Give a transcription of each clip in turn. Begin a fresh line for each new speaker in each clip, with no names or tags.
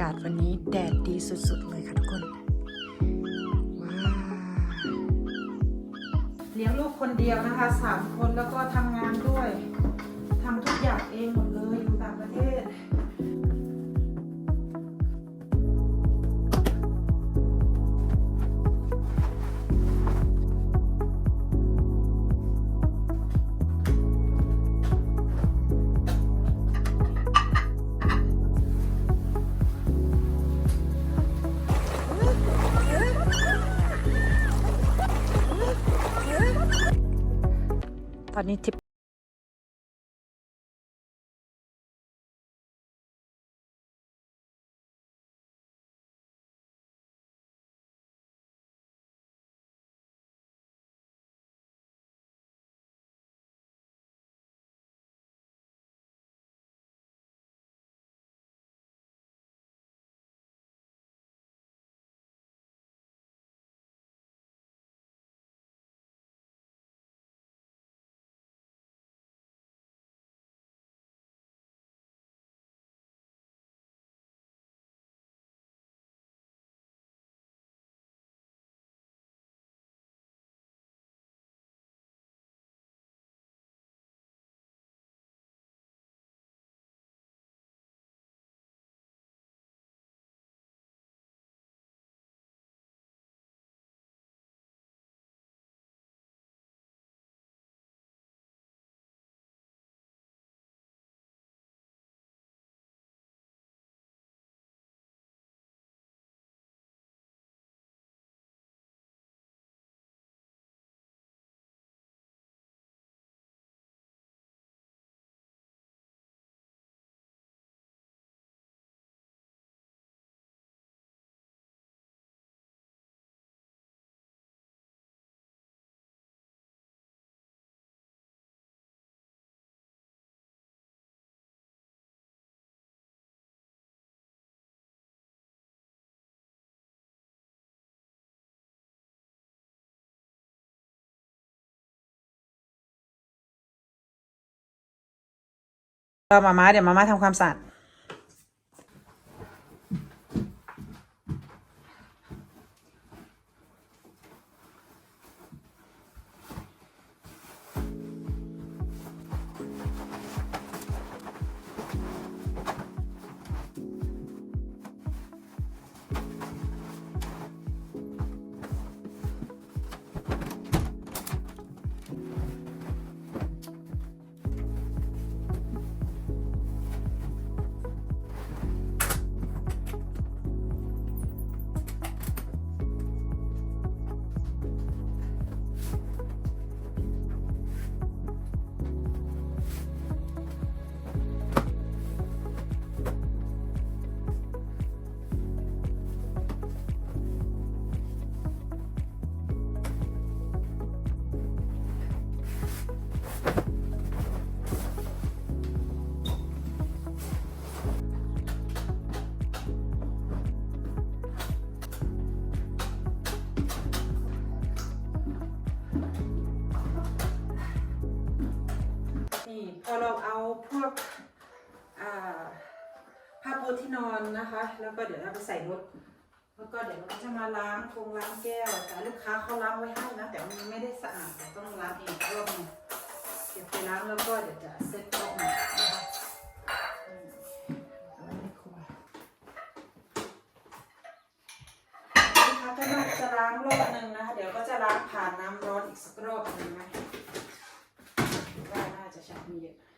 ากาศวันนี้แดดดีสุดๆเลยค่ะทุกคนว้า
เลี้ยงลูกคนเดียวนะคะสามคนแล้วก็ทำงานด้วยทำทุกอย่างเองหมดเลยอยู่ต่างประเทศ
ต อนนี้ทิปเรามาม่าเดี๋ยวมาม่าทำความสะอาด อเราเอาพวกผ้าปูที่นอนนะคะ แล้วก็เดี๋ยวเราไปใส่รถ แล้วก็เดี๋ยวเราจะมาล้างคงล้างแก้ว แต่ลูกค้าเขาล้างไว้ให้นะ แต่มันไม่ได้สะอาดเดี๋ยวต้องล้างเองรอบหนึงเดี๋ยวไปล้างแล้วก็เดี๋ยวจะเซ็ตโต๊ะใหม่นะคะอืมเอาไว้ในครัวลูกค้าก็น่าจะล้างรอบหนึ่งนะคะ เดี๋ยวก็จะล้างผ่านน้ำร้อนอีกสักรอบหนึ่งนะว่าน่าจะใช้ไม่เยอะ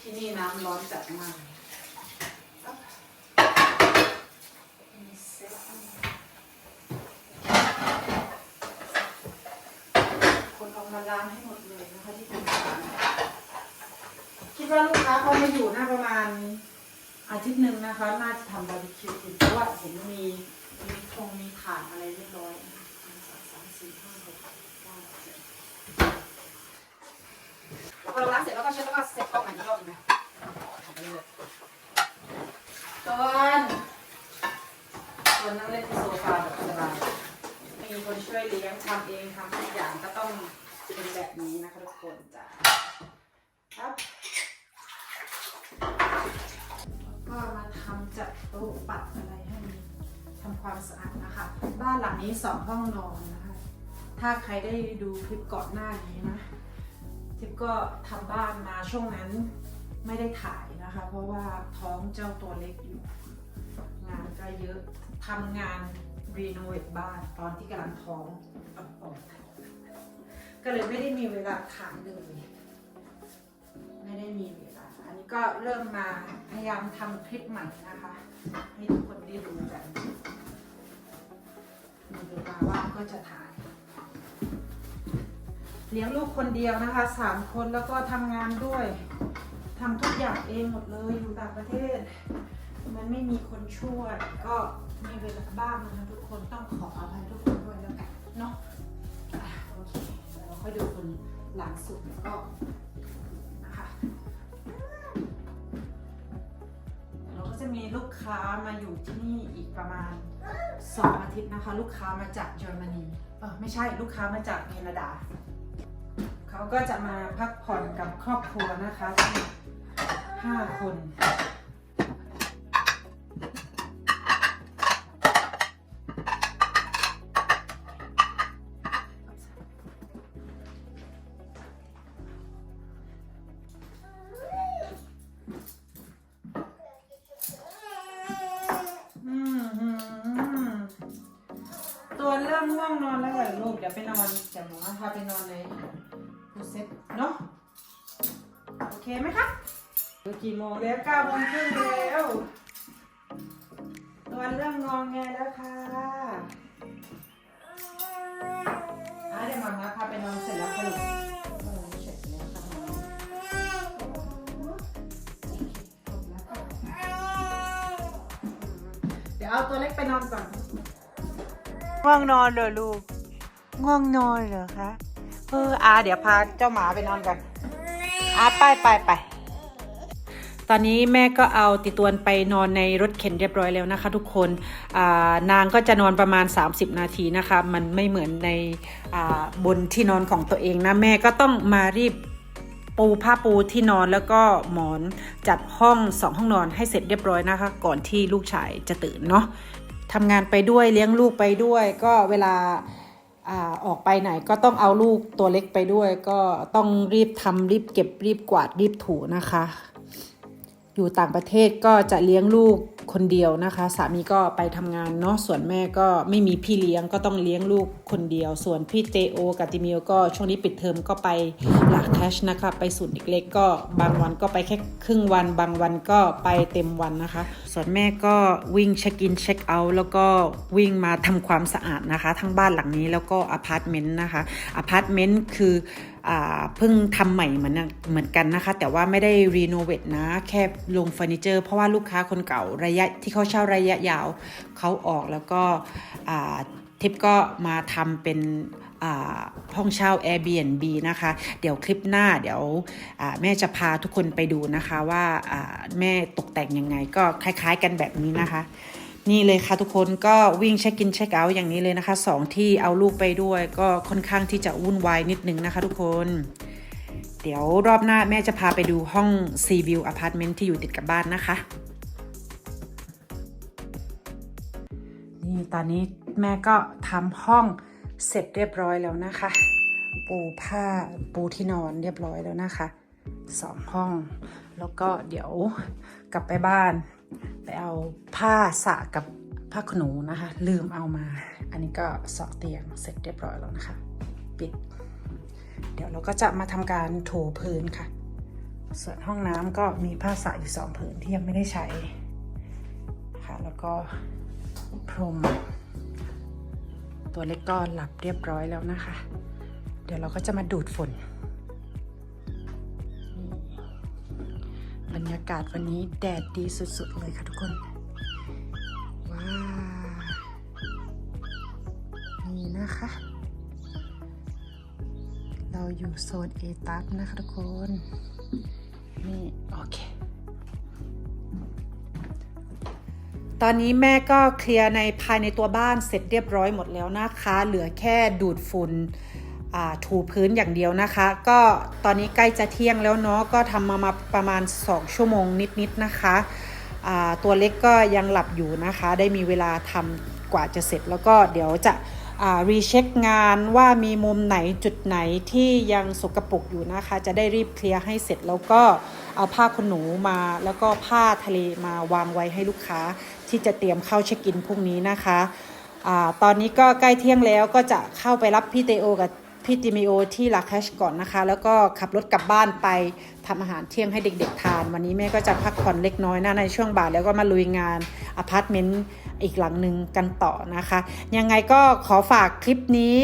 ที่นี่น้ำร้อนจัดมากเลยอ๊ะมีเซ็ตคนเอามาล้างให้หมดเลยนะคะที่เป็นร้านคิดว่าลูกค้าเขามาอยู่น่าประมาณอาทิตย์หนึ่งนะคะ น่าจะทำบาร์บีคิวกินเพราะว่าเห็นมีมีคงมีถ่านอะไรเรียบร้อยสองสามสี่ห้าหกเก้าสิบ พอเราล้างเสร็จแล้วก็เช็ดแล้วก็เซ็ตกล้องใหม่อีกรอบหนึงนะทำไปเลยต้นต้นนั่งเล่นที่โซฟาแบบสบายมีคนช่วยเลี้ยงทำเองทำทุกอย่างก็ต้องเป็นแบบนี้นะคะทุกคนจ้ะครับแล้วก็มาทำ
จัดโต๊ะปัดอะไรให้มันทำความสะอาดนะคะ บ้านหลังนี้สองห้องนอนนะคะ ถ้าใครได้ดูคลิปก่อนหน้านี้นะ ทิปก็ทำบ้านมาช่วงนั้นไม่ได้ถ่ายนะคะ เพราะว่าท้องเจ้าตัวเล็กอยู่ งานก็เยอะทำงานรีโนเวทบ้านตอนที่กำลังท้องออนๆก็เลยไม่ได้มีเวลาถ่ายเลยไม่ได้มีเวลาอันนี้ก็เริ่มมาพยายามทำคลิปใหม่นะคะ ให้ทุกคนได้ดูกันมีเวลาว่างก็จะถ่าย เลี้ยงลูกคนเดียวนะคะสามคนแล้วก็ทำงานด้วยทำทุกอย่างเองหมดเลยอยู่ต่างประเทศ มันไม่มีคนช่วยก็มีเวลาบ้างนะคะทุกคนต้องขออภัยทุกคนด้วยแล้วกันเนาะโอเคเดี๋ยวเราค่อยดูคนหลังสุดแล้วก็นะคะเราก็จะมีลูกค้ามาอยู่ที่นี่อีกประมาณสองอาทิตย์นะคะ ลูกค้ามาจากเยอรมนีเออไม่ใช่ลูกค้ามาจากแคนาดา เขาก็จะมาพักผ่อนกับครอบครัวนะคะห้าคนอืมหืมตัวเริ่มง่วงนอนแล้วเหรอลูกเดี๋ยวไปนอนเดี๋ยวหมอพาไปนอนใน เนาะ โอเคไหมคะกี่โมงแล้วเก้าโมงครึ่งแล้วตัวเริ่มงองแงแล้วค่ะอะเดี๋ยวมามาพาไปนอนเสร็จแล้วค่ะลูกเออเสร็จแล้วค่ะโอเคจบแล้วค่ะเดี๋ยวเอาตัวเล็กไปนอนก่อน
ง่วงนอนเหรอลูก ง่วงนอนเหรอคะ เอออาเดี๋ยวพาเจ้าหมาไปนอนกันอาไปไปไปตอนนี้แม่ก็เอาติตวนไปนอนในรถเข็นเรียบร้อยแล้วนะคะ ทุกคนนางก็จะนอนประมาณ 30 นาทีนะคะ มันไม่เหมือนในบนที่นอนของตัวเองนะแม่ก็ต้องมารีบปูผ้าปูที่นอนแล้วก็หมอนจัดห้องสองห้องนอนให้เสร็จเรียบร้อยนะคะ ก่อนที่ลูกชายจะตื่นเนาะทำงานไปด้วยเลี้ยงลูกไปด้วย ก็เวลา ออกไปไหนก็ต้องเอาลูกตัวเล็กไปด้วย ก็ต้องรีบทำรีบเก็บรีบกวาดรีบถูนะคะ อยู่ต่างประเทศก็จะเลี้ยงลูกคนเดียวนะคะ สามีก็ไปทำงานเนาะส่วนแม่ก็ไม่มีพี่เลี้ยงก็ต้องเลี้ยงลูกคนเดียว ส่วนพี่เตโอกับติมิโอก็ช่วงนี้ปิดเทอมก็ไปหลักแคชนะคะ ไปศูนย์เด็กเล็กก็บางวันก็ไปแค่ครึ่งวัน บางวันก็ไปเต็มวันนะคะส่วนแม่ก็วิ่งเช็คอินเช็คเอาท์แล้วก็วิ่งมาทำความสะอาดนะคะ ทั้งบ้านหลังนี้แล้วก็อพาร์ตเมนต์นะคะอพาร์ตเมนต์คือเพิ่งทำใหม่เหมือนเหมือนกันนะคะ แต่ว่าไม่ได้รีโนเวทนะ แค่ลงเฟอร์นิเจอร์เพราะว่าลูกค้าคนเก่าระยะที่เขาเช่าระยะยาวเขาออกแล้วก็ทิปก็มาทำเป็น ห้องเช่า Airbnb นะคะ เดี๋ยวคลิปหน้าเดี๋ยวแม่จะพาทุกคนไปดูนะคะว่าอ่าแม่ตกแต่งยังไงก็คล้าย ๆ กันแบบนี้นะคะ นี่เลยค่ะทุกคนก็วิ่งเช็คอินเช็คเอาท์อย่างนี้เลยนะคะสองที่เอาลูกไปด้วยก็ค่อนข้างที่จะวุ่นวายนิดนึงนะคะทุกคนเดี๋ยวรอบหน้าแม่จะพาไปดูห้อง Sea View Apartment ที่อยู่ติดกับบ้านนะคะ นี่ตอนนี้แม่ก็ทำห้อง เสร็จเรียบร้อยแล้วนะคะ ปูผ้าปูที่นอนเรียบร้อยแล้วนะคะสองห้อง แล้วก็เดี๋ยวกลับไปบ้าน ไปเอาผ้าสะกับผ้าขนหนูนะคะ ลืมเอามา อันนี้ก็สอเตียงเสร็จเรียบร้อยแล้วนะคะ ปิด เดี๋ยวเราก็จะมาทำการถูพื้นค่ะ ส่วนห้องน้ำก็มีผ้าสะอยู่สองผืนที่ยังไม่ได้ใช้ค่ะแล้วก็พรม ตัวเล็กก็หลับเรียบร้อยแล้วนะคะ เดี๋ยวเราก็จะมาดูดฝุ่น บรรยากาศวันนี้แดดดีสุดๆเลยค่ะทุกคน ว้าวนี่นะคะ เราอยู่โซนเอตัสนะคะทุกคน นี่ โอเค ตอนนี้แม่ก็เคลียร์ในภายในตัวบ้านเสร็จเรียบร้อยหมดแล้วนะคะ เหลือแค่ดูดฝุ่นถูพื้นอย่างเดียวนะคะ ก็ตอนนี้ใกล้จะเที่ยงแล้วเนาะก็ทำมามาประมาณ 2 ชั่วโมงนิดๆนะคะ
ตัวเล็กก็ยังหลับอยู่นะคะ ได้มีเวลาทำกว่าจะเสร็จแล้วก็เดี๋ยวจะรีเช็คงานว่ามีมุมไหนจุดไหนที่ยังสกปรกอยู่นะคะ จะได้รีบเคลียร์ให้เสร็จแล้วก็เอาผ้าขนหนูมาแล้วก็ผ้าทะเลมาวางไว้ให้ลูกค้า ที่จะเตรียมเข้าเช็คอินพรุ่งนี้นะคะอาตอนนี้ก็ใกล้เที่ยงแล้วก็จะเข้าไปรับพี่เตโอกับพี่ติมิโอที่ลาแคชก่อนนะคะ แล้วก็ขับรถกลับบ้านไปทำอาหารเที่ยงให้เด็กๆทาน วันนี้แม่ก็จะพักผ่อนเล็กน้อยนะในช่วงบ่ายแล้วก็มาลุยงานอพาร์ตเมนต์อีกหลังหนึ่งกันต่อนะคะ ยังไงก็ขอฝากคลิปนี้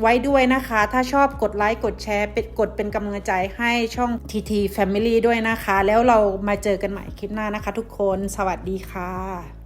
ไว้ด้วยนะคะ ถ้าชอบกดไลค์กดแชร์เป็นกดเป็นกำลังใจให้ช่อง TT Family ด้วยนะคะ แล้วเรามาเจอกันใหม่คลิปหน้านะคะทุกคน สวัสดีค่ะ